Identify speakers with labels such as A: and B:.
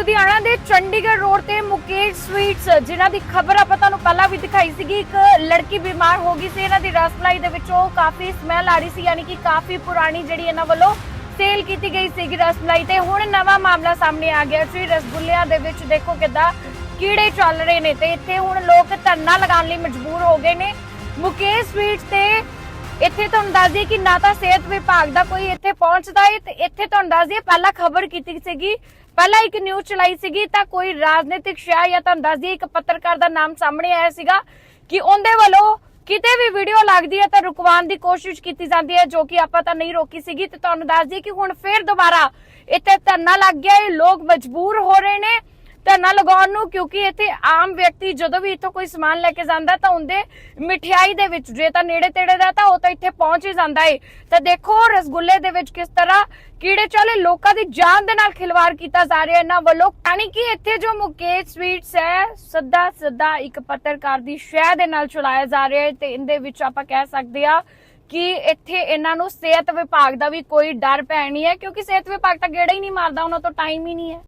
A: ਲੁਧਿਆਣਾ ਦੇ ਚੰਡੀਗੜ੍ਹ ਰੋਡ ਤੇ ਮੁਕੇਸ਼ ਸਵੀਟਸ, ਜਿਨ੍ਹਾਂ ਦੀ ਖਬਰ ਆਪਾਂ ਤੁਹਾਨੂੰ ਪਹਿਲਾਂ ਵੀ ਦਿਖਾਈ ਸੀਗੀ, ਇੱਕ ਲੜਕੀ ਬਿਮਾਰ ਹੋ ਗਈ ਸੀ, ਇਹਨਾਂ ਦੀ ਰਸਮਲਾਈ ਦੇ ਵਿੱਚੋਂ ਕਾਫੀ ਸਮੈਲ ਆ ਰਹੀ ਸੀ, ਯਾਨੀ ਕਿ ਕਾਫੀ ਪੁਰਾਣੀ ਜਿਹੜੀ ਇਹਨਾਂ ਵੱਲੋਂ ਸੇਲ ਕੀਤੀ ਗਈ ਸੀਗੀ ਰਸਮਲਾਈ ਤੇ। ਹੁਣ ਨਵਾਂ ਮਾਮਲਾ ਸਾਹਮਣੇ ਆ ਗਿਆ ਸੀ ਰਸਗੁੱਲਿਆਂ ਦੇ ਵਿੱਚ ਦੇਖੋ ਕਿੱਦਾਂ ਕੀੜੇ ਚੱਲ ਰਹੇ ਨੇ ਤੇ ਇੱਥੇ ਹੁਣ ਲੋਕ ਧਰਨਾ ਲਗਾਉਣ ਲਈ ਮਜਬੂਰ ਹੋ ਗਏ ਨੇ। ਮੁਕੇਸ਼ ਸਵੀਟਸ ਤੇ ਇੱਥੇ ਤੁਹਾਨੂੰ ਦੱਸ ਦਈਏ ਕਿ ਨਾ ਤਾਂ ਸਿਹਤ ਵਿਭਾਗ ਦਾ ਕੋਈ ਇੱਥੇ ਪਹੁੰਚਦਾ ਹੈ ਤੇ ਇੱਥੇ ਤੁਹਾਨੂੰ ਦੱਸ ਦਈਏ ਪਹਿਲਾਂ ਖਬਰ ਕੀਤੀ ਸੀਗੀ, ਪਹਿਲਾਂ ਇੱਕ ਨਿਊਜ਼ ਚਲਾਈ ਸੀਗੀ ਤਾਂ ਕੋਈ ਰਾਜਨੀਤਿਕ ਸ਼ਾਇ ਜਾਂ ਤੁਹਾਨੂੰ ਦੱਸ ਦਈਏ ਇੱਕ ਪੱਤਰਕਾਰ ਦਾ ਨਾਮ ਸਾਹਮਣੇ ਆਇਆ ਸੀਗਾ ਕਿ ਉਹਦੇ ਵੱਲੋਂ ਕਿਤੇ ਵੀ ਵੀਡੀਓ ਲੱਗਦੀ ਹੈ ਤਾਂ ਰੁਕਵਾਉਣ ਦੀ ਕੋਸ਼ਿਸ਼ ਕੀਤੀ ਜਾਂਦੀ ਹੈ, ਜੋ ਕਿ ਆਪਾਂ ਤਾਂ ਨਹੀਂ ਰੋਕੀ ਸੀਗੀ ਤੇ ਤੁਹਾਨੂੰ ਦੱਸ ਦਈਏ ਕਿ ਹੁਣ ਫੇਰ ਦੁਬਾਰਾ ਇੱਥੇ ਧਰਨਾ ਲੱਗ ਗਿਆ ਹੈ ਲੋਕ ਮਜਬੂਰ ਹੋ ਰਹੇ ਨੇ ਧਰਨਾ ਲਗਾਉਣ ਨੂੰ, ਕਿਉਂਕਿ ਇੱਥੇ ਆਮ ਵਿਅਕਤੀ ਜਦੋਂ ਵੀ ਇੱਥੋਂ ਕੋਈ ਸਮਾਨ ਲੈ ਕੇ ਜਾਂਦਾ ਤਾਂ ਉਹਦੇ ਮਠਿਆਈ ਦੇ ਵਿੱਚ, ਜੇ ਤਾਂ ਨੇੜੇ ਤੇੜੇ ਦਾ ਤਾਂ ਉਹ ਤਾਂ ਇੱਥੇ ਪਹੁੰਚ ਹੀ ਜਾਂਦਾ ਏ। ਤਾਂ ਦੇਖੋ ਰਸਗੁੱਲੇ ਦੇ ਵਿੱਚ ਕਿਸ ਤਰ੍ਹਾਂ ਕੀੜੇ ਚਾਲੇ ਲੋਕਾਂ ਦੀ ਜਾਨ ਦੇ ਨਾਲ ਖਿਲਵਾੜ ਕੀਤਾ ਜਾ ਰਿਹਾ ਇਹਨਾਂ ਵੱਲੋਂ ਯਾਨੀ ਕਿ ਇੱਥੇ ਜੋ ਮੁਕੇਸ਼ ਸਵੀਟਸ ਹੈ, ਸਦਾ ਸਦਾ ਇੱਕ ਪੱਤਰਕਾਰ ਦੀ ਸ਼ਹਿ ਦੇ ਨਾਲ ਚਲਾਇਆ ਜਾ ਰਿਹਾ ਹੈ ਤੇ ਇਹਦੇ ਵਿੱਚ ਆਪਾਂ ਕਹਿ ਸਕਦੇ ਆ ਕਿ ਇੱਥੇ ਇਹਨਾਂ ਨੂੰ ਸਿਹਤ ਵਿਭਾਗ ਦਾ ਵੀ ਕੋਈ ਡਰ ਪੈ ਨਹੀਂ ਹੈ, ਕਿਉਂਕਿ ਸਿਹਤ ਵਿਭਾਗ ਤਾਂ ਗੇੜਾ ਹੀ ਨਹੀਂ ਮਾਰਦਾ, ਉਹਨਾਂ ਤੋਂ ਟਾਈਮ ਹੀ ਨਹੀਂ ਹੈ।